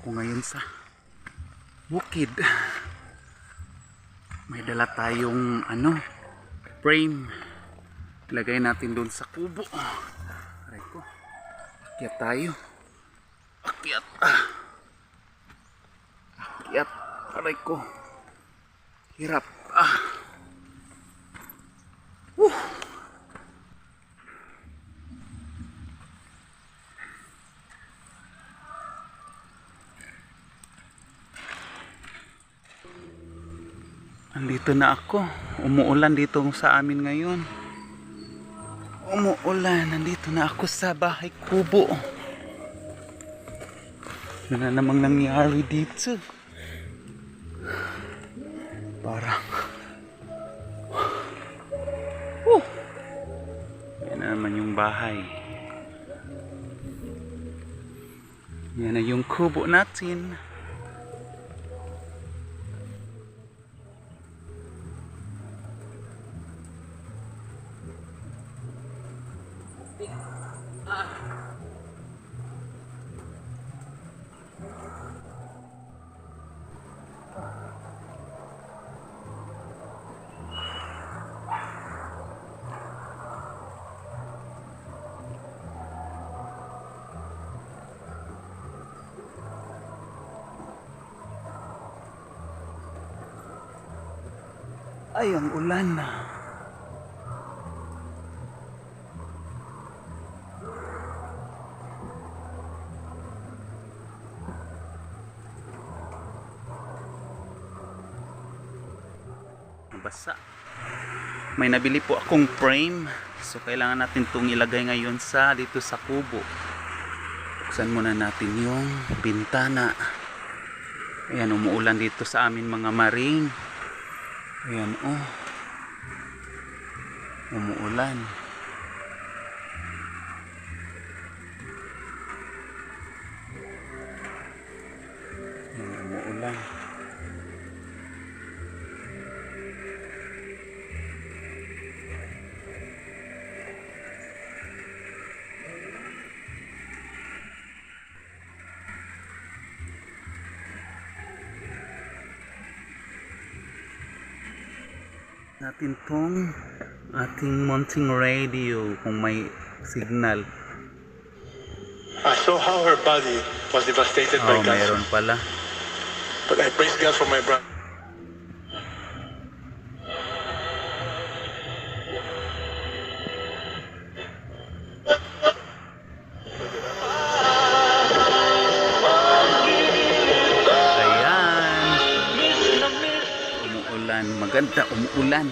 ako ngayon sa bukid. May dala tayong ano, frame. Ilagay natin doon sa kubo. Aray ko. Akyat tayo. Akyat. Akyat. Aray ko. Hirap. Ah. Woo. Andito na ako. Umuulan dito sa amin ngayon. Umuulan. Nandito na ako sa bahay kubo. Ano na namang nangyari dito? Parang... Woo! Yan na naman yung bahay. Yan na yung kubo natin. Ay, ang ulan na. Basa. May nabili po akong frame. So, kailangan natin itong ilagay ngayon sa dito sa kubo. Buksan muna natin yung bintana. Ayan, umuulan dito sa amin mga maring. Ayan, oh. Umuulan. Ayan, umuulan. Natin tong ating mounting radio kung may signal. I saw how her body was devastated by Oh, cancer, mayroon pala. but I praise God for my brother. Maganda, umuulan.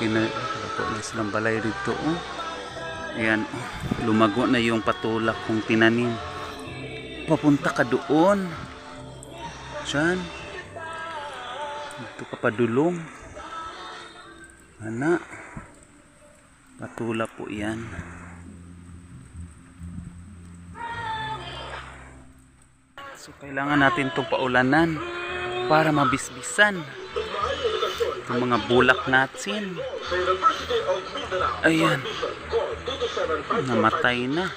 Kina, ako na silang balay dito. Oh. Ayan, oh. lumago na yung patulak kong tinanim. Papunta ka doon. Diyan. Dito ka padulong. Ana. Patula po yan. So kailangan natin itong paulanan para mabisbisan itong mga bulak natin. Ayan. Namatay na.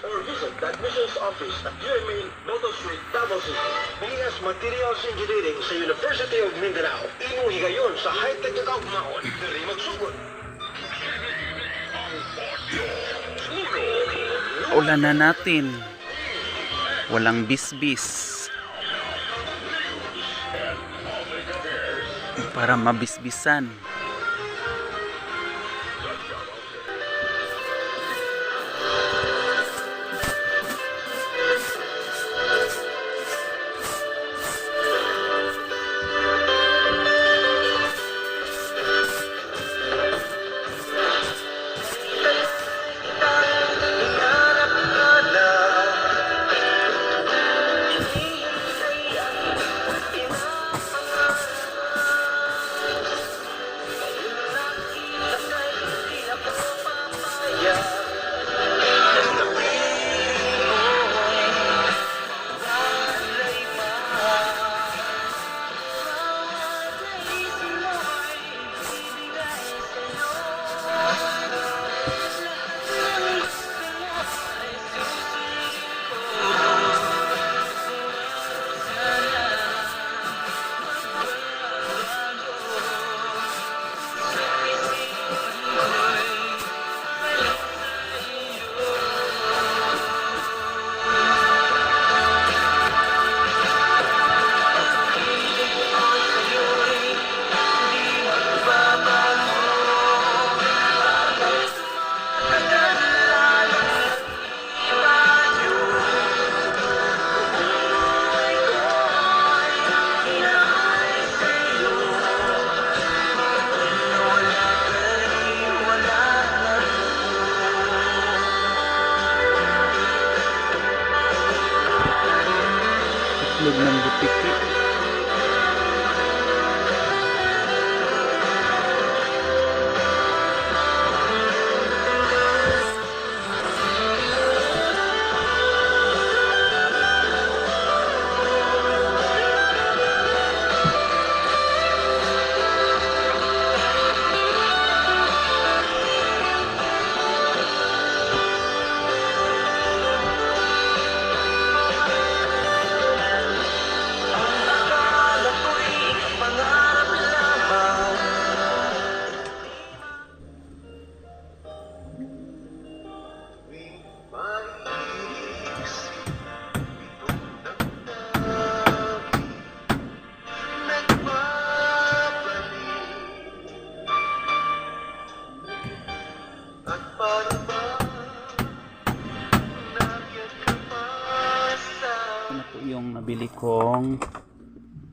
BS Materials Engineering sa University of Mindanao. Imong higayon sa high-tech na kaugmaon. Diri magsugod. Ulan na natin. Walang bisbis. Para mabisbisan.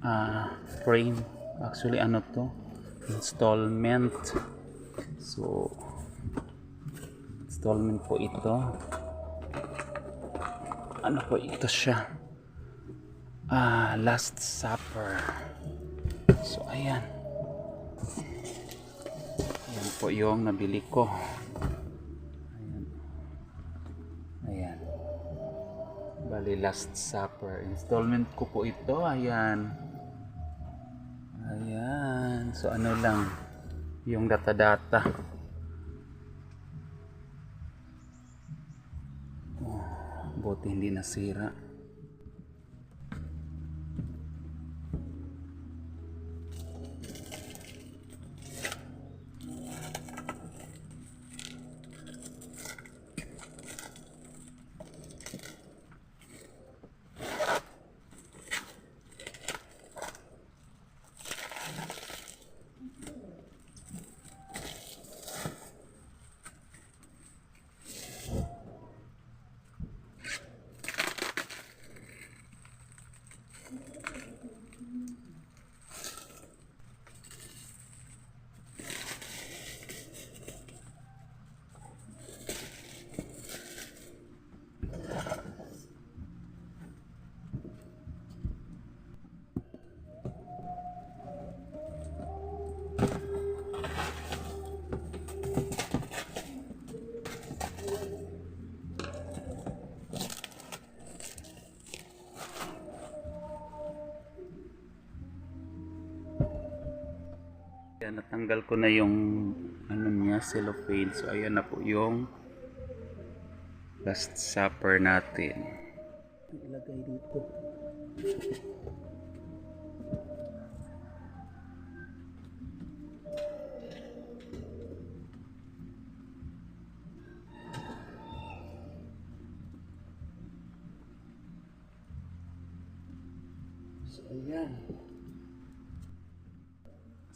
Ah, frame. Actually, ano to? Installment. So, installment po ito. Ano po ito siya? Ah, Last Supper. So, ayan. Ayan po yung nabili ko. Bali, Last Supper. Installment ko po ito. Ayan. So, ano lang. Yung data-data. Oh, buti hindi nasira. Ayan, natanggal ko na yung ano niya, cellophane. So, ayan na po yung last supper natin. Ilagay dito. So, ayan.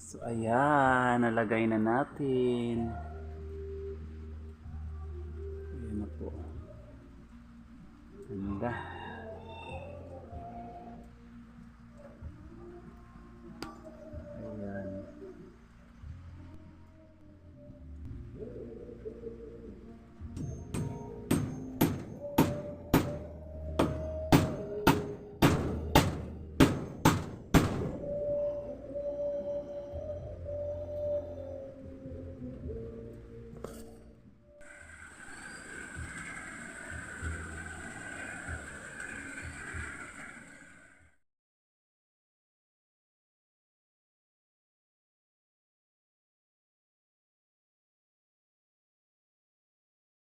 So, ayan. Nalagay na natin.